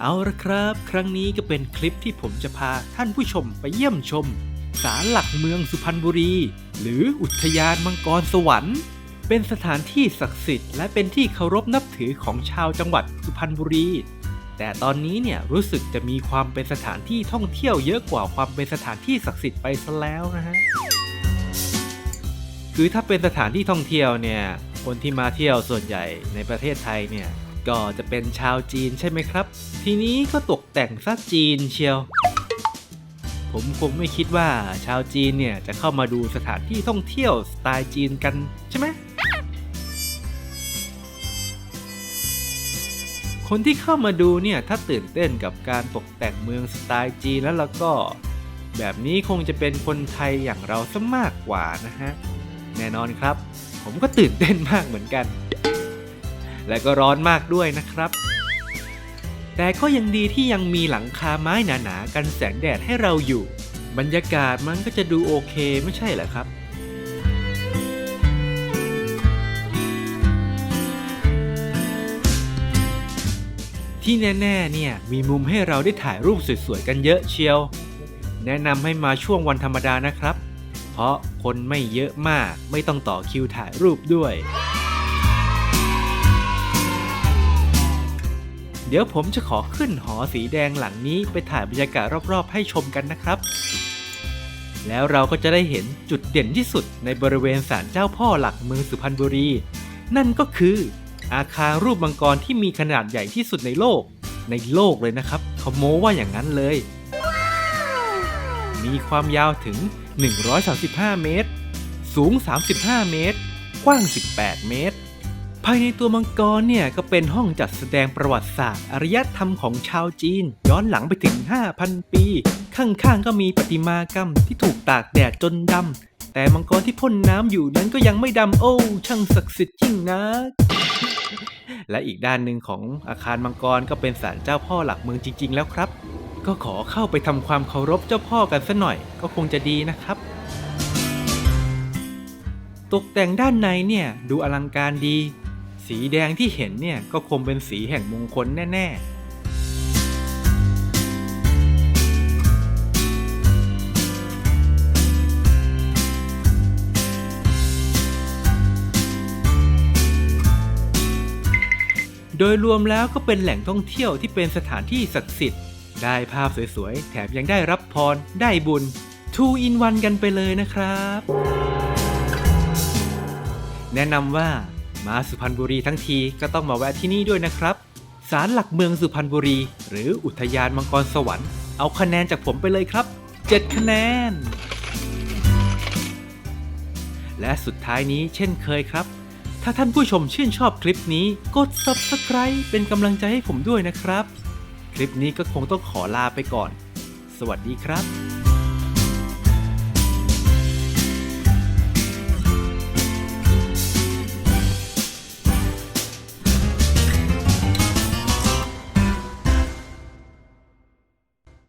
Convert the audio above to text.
เอาละครับ ครั้งนี้ก็เป็นคลิปที่ผมจะพาท่านผู้ชมไปเยี่ยมชม ศาลหลักเมืองสุพรรณบุรี หรืออุทยานมังกรสวรรค์ เป็นสถานที่ศักดิ์สิทธิ์และเป็นที่เคารพนับถือของชาวจังหวัดสุพรรณบุรี แต่ตอนนี้เนี่ยรู้สึกจะมีความเป็นสถานที่ท่องเที่ยวเยอะกว่าความเป็นสถานที่ศักดิ์สิทธิ์ไปซะแล้วนะฮะคือถ้าเป็นสถานที่ท่องเที่ยวเนี่ยคนที่มาเที่ยวส่วนใหญ่ในประเทศไทยเนี่ย ก็จะเป็นชาวจีนใช่ไหมครับ ทีนี้ก็ตกแต่งซะจีนเชียว ผมคงไม่คิดว่าชาวจีนเนี่ยจะเข้ามาดูสถานที่ท่องเที่ยวสไตล์จีนกันใช่ไหมคนที่เข้ามาดูเนี่ยถ้าตื่นเต้นกับการตกแต่งเมืองสไตล์จีนแล้วแล้วก็ แบบนี้คงจะเป็นคนไทยอย่างเราซะมากกว่านะฮะ แน่นอนครับ ผมก็ตื่นเต้นมากเหมือนกัน และก็ร้อนมากด้วยนะครับ แต่ก็ยังดีที่ยังมีหลังคาไม้หนาๆกันแสงแดดให้เราอยู่ บรรยากาศมันก็จะดูโอเคไม่ใช่เหรอครับที่แน่ๆ เนี่ย มีมุมให้เราได้ถ่ายรูปสวยๆ กันเยอะเชียว แนะนำให้มาช่วงวันธรรมดานะครับ เพราะคนไม่เยอะมากไม่ต้องต่อคิวถ่ายรูปด้วย เดี๋ยวผมจะขอขึ้นหอสีแดงหลังนี้ไปถ่ายบรรยากาศรอบๆ ให้ชมกันนะครับ แล้วเราก็จะได้เห็นจุดเด่นที่สุดในบริเวณศาลเจ้าพ่อหลักเมืองสุพรรณบุรี นั่นก็คืออาคารรูปมังกรที่มีขนาดใหญ่ที่สุดในโลก ในโลกเลยนะครับเขาโม้ว่าอย่างนั้นเลย มีความยาวถึง 135 เมตร สูง 35 เมตร กว้าง 18 เมตร ภายในตัวมังกรเนี่ยก็เป็นห้องจัดแสดงประวัติศาสตร์อารยธรรมของชาวจีน ย้อนหลังไปถึง 5,000 ปี ข้างๆก็มีประติมากรรมที่ถูกตากแดดจนดำแต่มังกรที่พ่นน้ำอยู่นั้นก็ยังไม่ดำโอ้ช่างศักดิ์สิทธิ์ยิ่งนักและอีกด้านหนึ่งของอาคารมังกรก็เป็นศาลเจ้าพ่อหลักเมืองจริง ๆ แล้วครับ ก็ขอเข้าไปทำความเคารพเจ้าพ่อกันสัหน่อย ก็คงจะดีนะครับตกแต่งด้านในเนี่ยดูอลังการดี สีแดงที่เห็นเนี่ยก็คงเป็นสีแห่งมงคลแน่ ๆโดยรวมแล้วก็เป็นแหล่งท่องเที่ยวที่เป็นสถานที่ศักดิ์สิทธิ์ ได้ภาพสวยๆ แถมยังได้รับพร ได้บุญ2 in 1กันไปเลยนะครับ แนะนำว่า มาสุพรรณบุรีทั้งทีก็ต้องมาแวะที่นี่ด้วยนะครับศาลหลักเมืองสุพรรณบุรี หรืออุทยานมังกรสวรรค์เอาคะแนนจากผมไปเลยครับ 7 คะแนน และสุดท้ายนี้เช่นเคยครับ ถ้าท่านผู้ชมชื่นชอบคลิปนี้กด subscribe เป็นกำลังใจให้ผมด้วยนะครับ คลิปนี้ก็คงต้องขอลาไปก่อน สวัสดีครับ